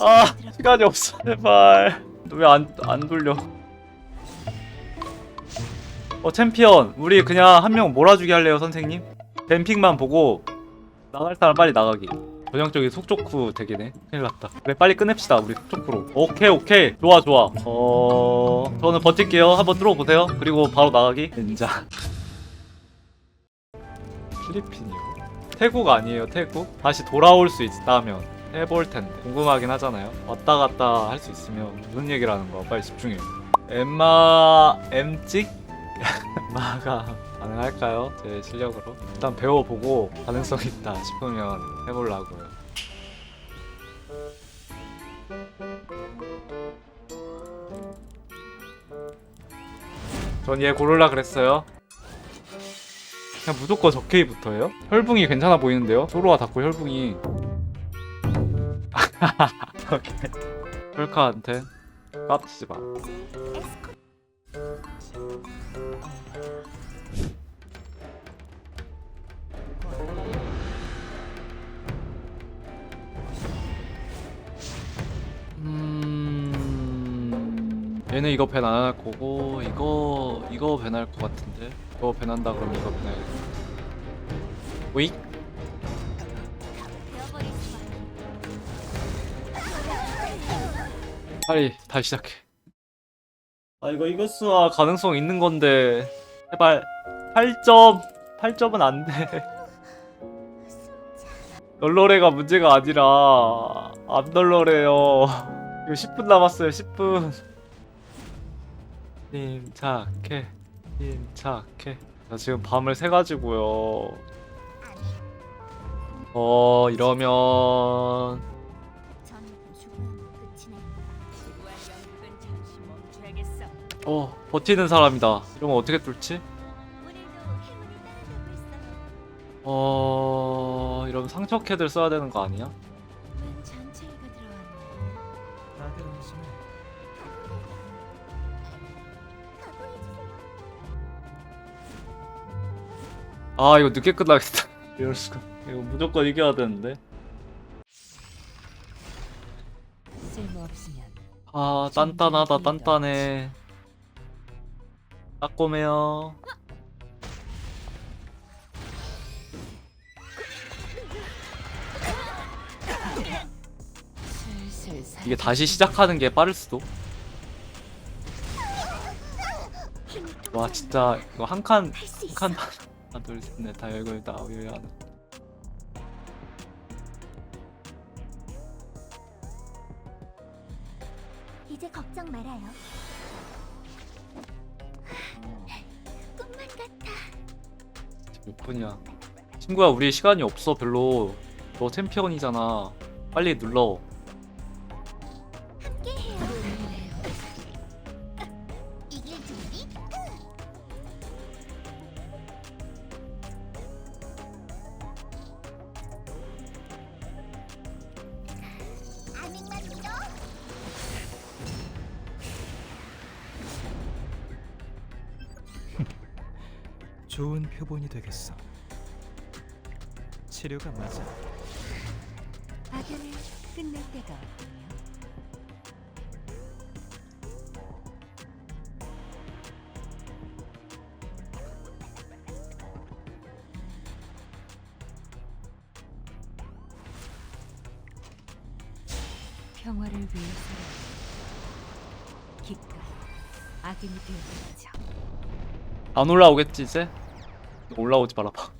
아 시간이 없어. 제발. 왜 안 안 돌려? 어 챔피언. 우리 그냥 한 명 몰아주기 할래요 선생님? 뱀픽만 보고 나갈 사람 빨리 나가기. 전형적인 속초쿠 되기네 큰일 났다. 그래 빨리 끝냅시다 우리 속초쿠로. 오케이 오케이. 좋아 좋아. 어 저는 버틸게요. 한번 뚫어보세요. 그리고 바로 나가기. 닌자 필리핀이요? 태국 아니에요 태국? 다시 돌아올 수 있다면 해볼 텐데. 궁금하긴 하잖아요. 왔다 갔다 할 수 있으면 무슨 얘기를 하는 거야? 빨리 집중해. 엠마 엠찍? 엠마가 가능할까요? 제 실력으로? 일단 배워보고 가능성 있다 싶으면 해보려고요. 전 얘 고를라 그랬어요. 그냥 무조건 적케이부터예요? 혈붕이 괜찮아 보이는데요? 소로와 닫고 혈붕이 오케이 혈카한테? 깝치지 마. 음... 얘는 이거 밴 안 할 거고 이거 이거 밴할것 같은데? 이거 밴 한다 그러면 이거 밴 해야겠다 오익 빨리 다시 시작해. 아 이거 이거스와 가능성 있는 건데. 제발. 8점. 8점은 안 돼. 널널해가 문제가 아니라 안 널널해요. 이거 10분 남았어요 10분. 침착해 침착해. 나 지금 밤을 새가지고요. 어 이러면 어 버티는 사람이다. 이러면 어떻게 뚫지? 어 이러면 상처 캐들 써야 되는 거 아니야? 아 이거 늦게 끝나겠다. 이럴 수가. 이거 무조건 이겨야 되는데. 아 단단하다 단단해 살 이게 다시 시작하는 게 빠를 수도. 와 진짜 이거 한 칸 한칸 하나 둘셋넷다 열고 다 여기 하나 이제 걱정 말아요. 몇 분이야. 친구야 우리 시간이 없어. 별로. 너 챔피언이잖아. 빨리 눌러 좋은 표본이 되겠어. 치료가 맞아. 악연을 끝낼 때가 왔군요. 평화를 위해서 기꺼이 악인이 되어버리죠. 안 올라오겠지 이제? 올라오지 말아봐.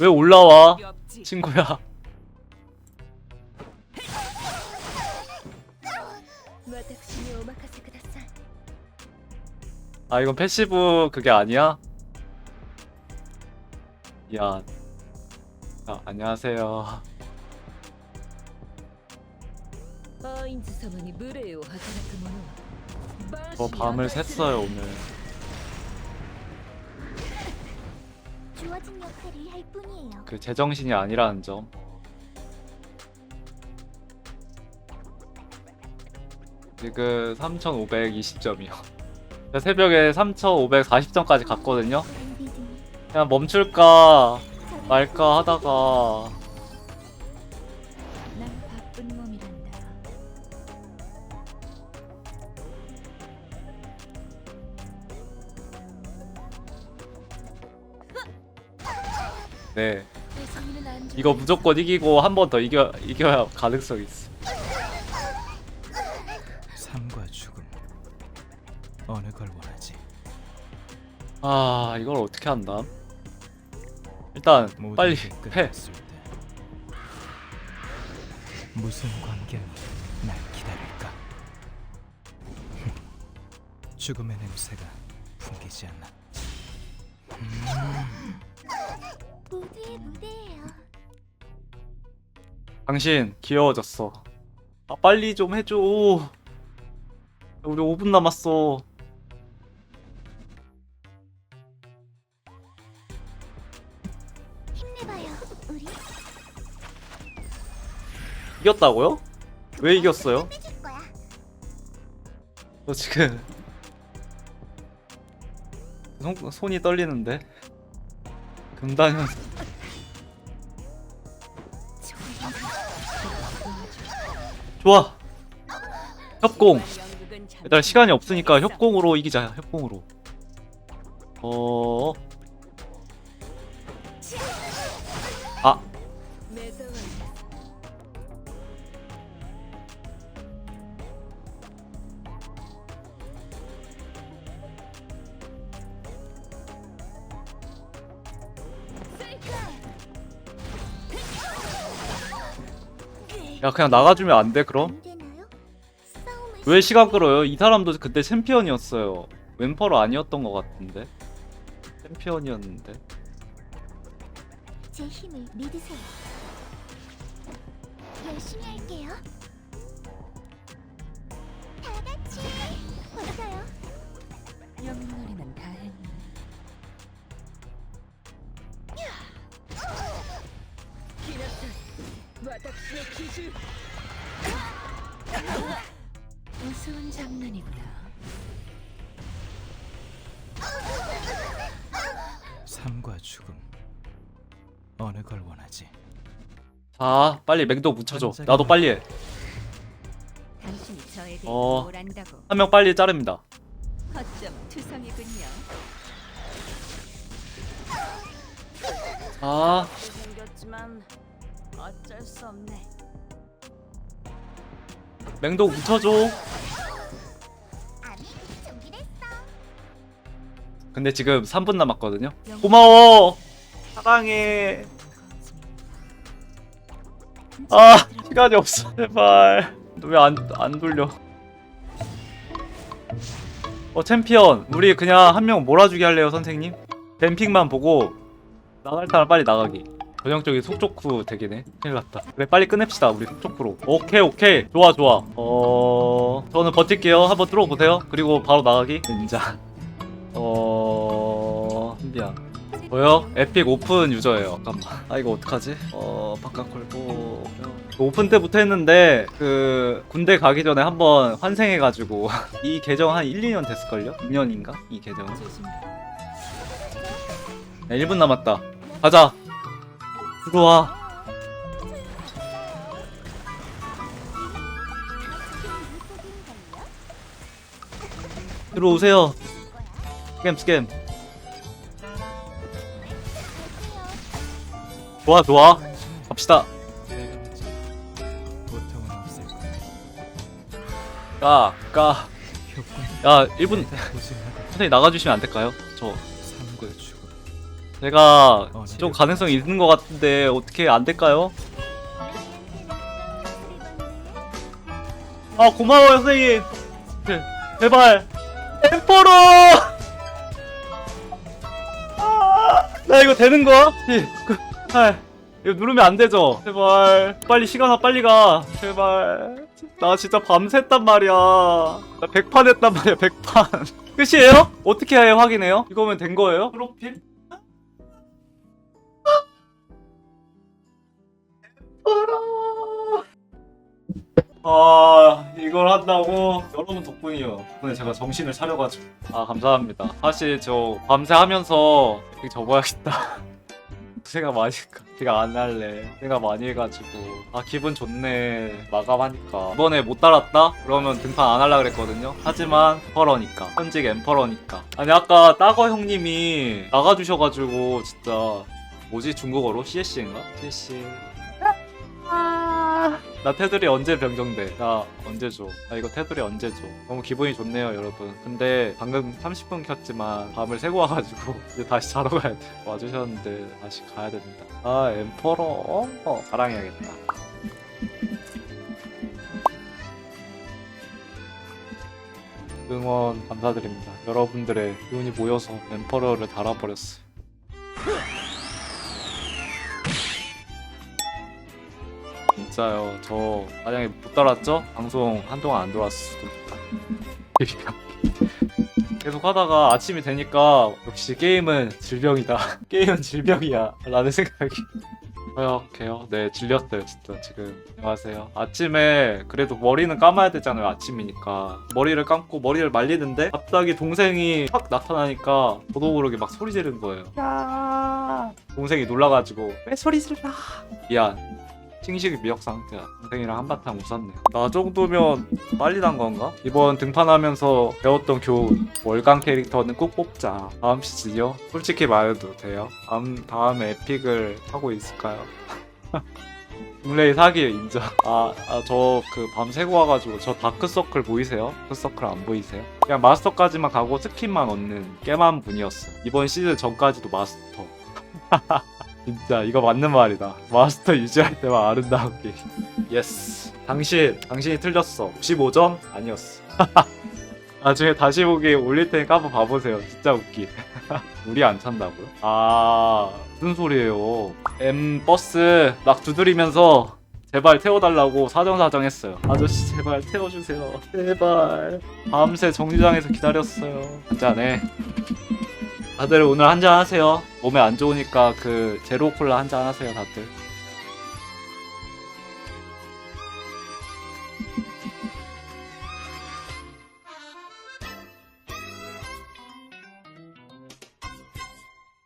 왜 올라와 친구야? 아 이건 패시브 그게 아니야? 야 아, 안녕하세요. 저 밤을 샜어요 오늘. 주어진 역할을 할 뿐이에요. 그 제정신이 아니라는 점. 지금 3520점이요. 새벽에 3540점까지 갔거든요. 그냥 멈출까 말까 하다가 네. 이거 무조건 이기고 한 번 더 이겨 이겨야 가능성이 있어 삶과 죽음 어느 걸 원하지? 아 이걸 어떻게 한다 일단 모든 빨리 게 해 끝났을 때 무슨 광경이 날 기다릴까? 죽음의 냄새가 풍기지 않나? 모 당신 귀여워졌어 아 빨리 좀 해줘 우리 5분 남았어 힘내봐요, 우리. 이겼다고요? 왜 이겼어요? 해줄 거야. 저 지금 손, 손이 떨리는데 금단현 좋아. 협공. 일단 시간이 없으니까 협공으로 이기자 협공으로. 어... 야 그냥 나가주면 안 돼 그럼? 왜 시간 끌어요? 이 사람도 그때 챔피언이었어요 왼퍼로 아니었던 것 같은데 챔피언이었는데 제 힘을 믿으세요. 열심히 할게요. 다 같이 왔어요. 영놀 우스운 장난이구나. 삶과 죽음 어느 걸 원하지? 자 빨리 맹독 묻혀줘. 나도 빨리 해. 당신이 저에 대해 어. 뭘 안다고? 한 명 빨리 자릅니다. 허점 투성이군요. 자. 생겼지만 어쩔 수 없네 맹독 묻혀줘. 근데 지금 3분 남았거든요. 고마워. 사랑해. 아 시간이 없어 제발. 왜안안 돌려? 어 챔피언 우리 그냥 한 명 몰아주기 할래요 선생님? 뱀픽만 보고 나갈 사람 빨리 나가기 전형적인 속초쿠 되기네 큰일 났다 그래 빨리 끝냅시다 우리 속초쿠로 오케이 오케이 좋아 좋아 어 저는 버틸게요 한번 뚫어보세요 그리고 바로 나가기 닌자 어 신비한 뭐요? 에픽 오픈 유저예요. 잠깐만. 아 이거 어떡하지? 어 바깥 걸고 오픈 때부터 했는데 그 군대 가기 전에 한번 환생해가지고 이 계정 한 1, 2년 됐을걸요? 2년인가? 이 계정은? 야, 1분 남았다. 가자. 들어와. 들어오세요. 스캠 스캠. 좋아 좋아. 갑시다. 고통은 없을 거야. 까 까. 협공 야 1분 우승하고 선생님 나가주시면 안 될까요? 저 제가 좀 가능성이 있는 것 같은데 어떻게 안 될까요? 아 고마워요 선생님 제- 제발 엠퍼로 아, 나 이거 되는 거야? 예, 그, 아, 이거 누르면 안 되죠? 제발 빨리 시간아 빨리 가 제발 나 진짜 밤샜단 말이야 나 100판 했단 말이야 100판 끝이에요? 어떻게 해 확인해요? 이거면 된 거예요? 프로필? 아 이걸 한다고? 여러분 덕분이요. 덕분에 제가 정신을 차려가지고. 아 감사합니다. 사실 저 밤새 하면서 되게 접어야겠다. 생각 많이 제가 안 할래. 생각 많이 해가지고. 아 기분 좋네. 마감하니까. 이번에 못 달았다? 그러면 등판 안 할라 그랬거든요. 하지만 엠퍼러니까. 현직 엠퍼러니까. 아니 아까 따거 형님이 나가주셔가지고 진짜 뭐지? 중국어로? CS인가? CS 나 테두리 언제 변경돼? 나 언제 줘? 나 이거 테두리 언제 줘? 너무 기분이 좋네요 여러분. 근데 방금 30분 켰지만 밤을 새고 와가지고 이제 다시 자러 가야 돼. 와주셨는데 다시 가야 됩니다. 아 엠퍼러 어, 자랑해야겠다. 응원 감사드립니다. 여러분들의 기운이 모여서 엠퍼러를 달아버렸어요 진짜요. 저 만약에 못 달았죠? 방송 한동안 안 돌았을 수도 있다. 계속 하다가 아침이 되니까 역시 게임은 질병이다. 게임은 질병이야. 라는 생각이. 허역해요. 네, 질렸어요, 진짜 지금. 안녕하세요. 아침에 그래도 머리는 감아야 되잖아요, 아침이니까. 머리를 감고 머리를 말리는데 갑자기 동생이 확 나타나니까 저도 모르게 막 소리 지르는 거예요. 야 동생이 놀라가지고 왜 소리 질러? 미안. 싱식이 미역 상태야. 동생이랑 한바탕 웃었네요. 나 정도면 빨리 난 건가? 이번 등판하면서 배웠던 교훈. 월간 캐릭터는 꼭 뽑자. 다음 시즌이요? 솔직히 말해도 돼요? 다음, 다음에 에픽을 하고 있을까요? 블레이 사기예요 인정 아저 그 밤 새고 와가지고 저 다크서클 보이세요? 다크서클 안 보이세요? 그냥 마스터까지만 가고 스킨만 얻는 깨만 분이었어 이번 시즌 전까지도 마스터 진짜 이거 맞는 말이다. 마스터 유지할 때만 아름다운 게임. 예스. 당신, 당신이 틀렸어. 95점? 아니었어. 나중에 다시 보기 올릴 테니까 한번 봐보세요. 진짜 웃기. 우리 안 찬다고요? 아, 무슨 소리예요. M 버스 막 두드리면서 제발 태워달라고 사정사정 했어요. 아저씨 제발 태워주세요. 제발. 밤새 정류장에서 기다렸어요. 한잔해. 다들 오늘 한잔 하세요. 몸에 안 좋으니까 그 제로 콜라 한잔 하세요, 다들.